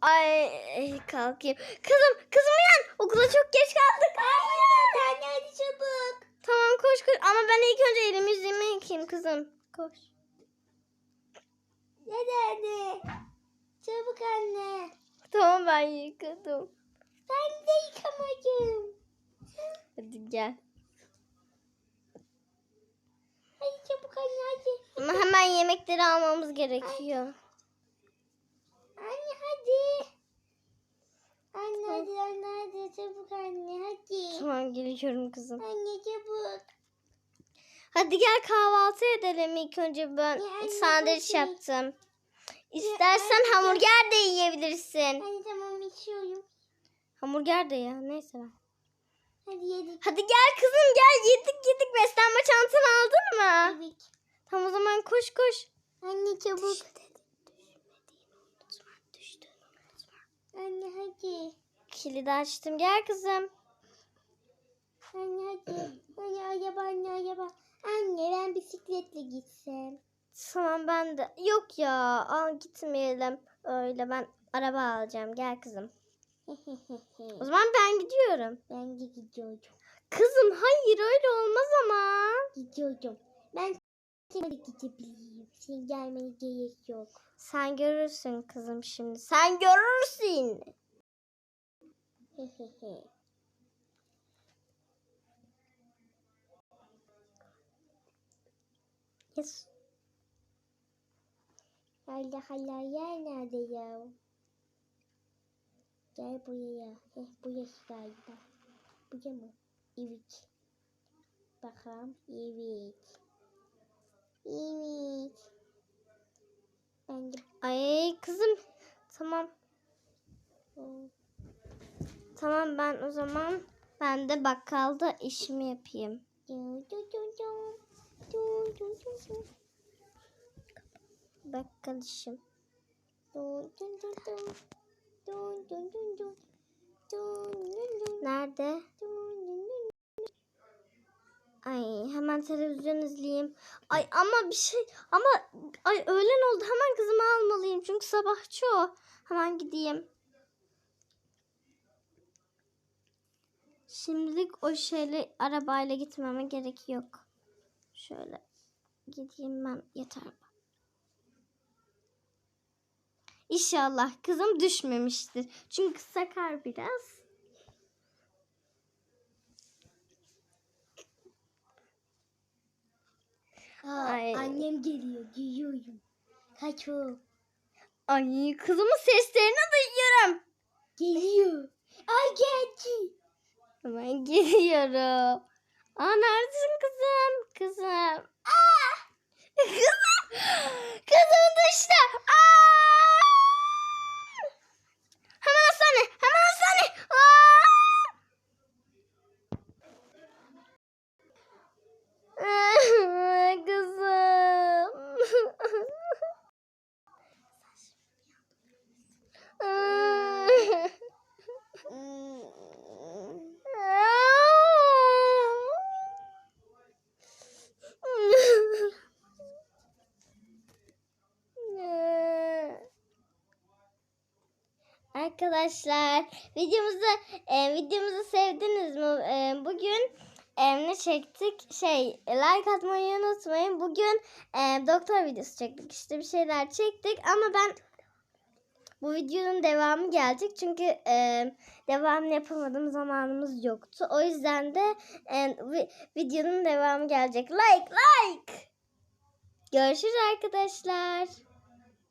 Ay kalkayım. Kızım kızım uyan. Okula çok geç kaldık. Anne hadi çabuk. Tamam koş koş. Ama ben ilk önce elimi yüzümü yıkayayım kızım. Koş. Hadi hadi. Çabuk anne. Tamam ben yıkadım. Ben de yıkamadım. Hadi gel. Hadi çabuk anne hadi. Ama hemen yemekleri almamız gerekiyor. Anne hadi. Anne hadi anne hadi çabuk anne hadi. Tamam geliyorum kızım. Anne çabuk. Hadi gel kahvaltı edelim ilk önce ben Ya anne, sandviç hadi. yaptım. İstersen anne, hamburger de yiyebilirsin. Anne tamam içiyorum. Hamburger de ya neyse ben. Hadi yedik. Hadi gel kızım gel yedik yedik beslenme çantanı aldın mı? yedik. Tamam o zaman koş koş. Anne çabuk. Anne hadi. Kilidi açtım gel kızım. Anne hadi. Anne araba anne araba. Anne ben bisikletle gitsem. Tamam ben de. Yok ya al gitmeyelim. Öyle ben araba alacağım gel kızım. O zaman ben gidiyorum. ben de gidiyorum. Kızım hayır öyle olmaz ama. Gidiyorum. Ben seninle gidebilirim. Senin gelmene gerek yok. Sen görürsün kızım şimdi. Sen görürsün. Yes. Allah Allah yer nerede ya? Gel buraya. Heh, burası galiba. Buraya mı? Evet. Bakalım. Evet. Evet. Ben de Ay kızım. Tamam. Tamam ben o zaman ben de bakkalda işimi yapayım. Dun dun dun dun. Dun dun. Nerede? Ay hemen televizyon izleyeyim. Ay ama bir şey ama ay öğlen oldu hemen kızımı almalıyım çünkü sabahçı o. Hemen gideyim. Şimdilik o şeyle arabayla gitmeme gerek yok. Şöyle gideyim ben yeter. İnşallah kızım düşmemiştir. Çünkü sakar biraz. Aa, Ay. annem geliyor. Giyiyorum. Kaç o? Ay kızımın seslerini duyuyorum. Geliyor. Ay geldi. Hemen geliyorum. Aa neredesin kızım? Kızım. Aa! Arkadaşlar videomuzu e, videomuzu sevdiniz mi? E, bugün e, ne çektik? Şey like atmayı unutmayın. Bugün e, doktor videosu çektik. İşte bir şeyler çektik ama ben bu videonun devamı gelecek çünkü e, devamını yapamadığım zamanımız yoktu. O yüzden de e, vi- videonun devamı gelecek. Like like. Görüşürüz arkadaşlar.